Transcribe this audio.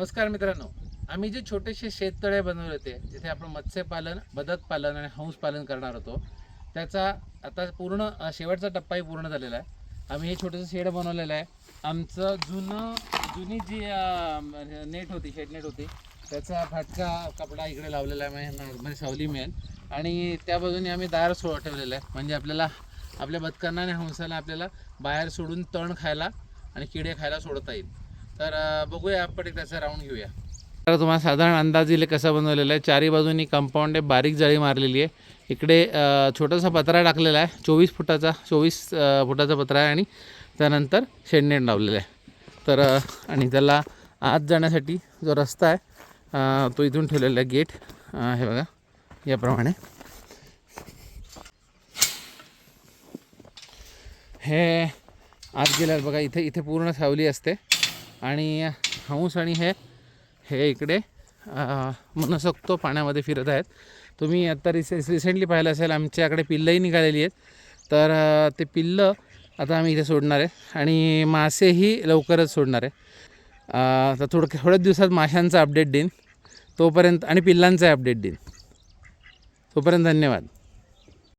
नमस्कार मित्रांनो. आम्ही जे छोटेसे शेततळे बनवले होते जिथे आपण मत्स्यपालन बदक पालन आणि हंस पालन करणार होतो त्याचा आता पूर्ण शेवटचा टप्पाही पूर्ण झालेला आहे. आम्ही हे छोटंसं शेड बनवलेलं आहे. आमचं जुनं जुनी जी नेट होती शेड नेट होती त्याचा फाटका कपडा इकडे लावलेला आहे म्हणजे सावली मिळेल. आणि त्या बाजूने आम्ही दार सो ठेवलेलं आहे म्हणजे आपल्याला आपल्या बदकांना आणि हंसाला आपल्याला बाहेर सोडून तण खायला आणि किडे खायला सोडता येईल. तर बघूया आपण एकदा त्याचा राऊंड घेऊया. तर तुम्हाला साधारण अंदाज येईल कसं बनवलेलं आहे. चारी बाजूनी कंपाऊंड आहे बारीक जाळी मारलेली आहे. इकडे छोटासा पत्रा टाकलेला आहे चोवीस फुटाचा चोवीस फुटाचा पत्रा आहे आणि त्यानंतर शेडनेट लावलेलं आहे. तर आणि त्याला आत जाण्यासाठी जो रस्ता आहे तो इथून ठेवलेला आहे गेट. हे बघा याप्रमाणे. हे आत गेल्यावर बघा इथे इथे पूर्ण सावली असते. आणि हंस आणि हे हे इकडे अ, मनसोक्त पाण्यामध्ये फिरत आहेत. तुम्ही आता रिसे रिसेंटली पाहिलं असेल आमच्याकडे पिल्लंही निघालेली आहेत. तर ते पिल्लं आता आम्ही इथे सोडणार आहे. आणि मासेही लवकरच सोडणार आहे. तर थोडक्या थोड्याच दिवसात माशांचा अपडेट देईन. तोपर्यंत आणि पिल्लांचा अपडेट देईन. तोपर्यंत धन्यवाद.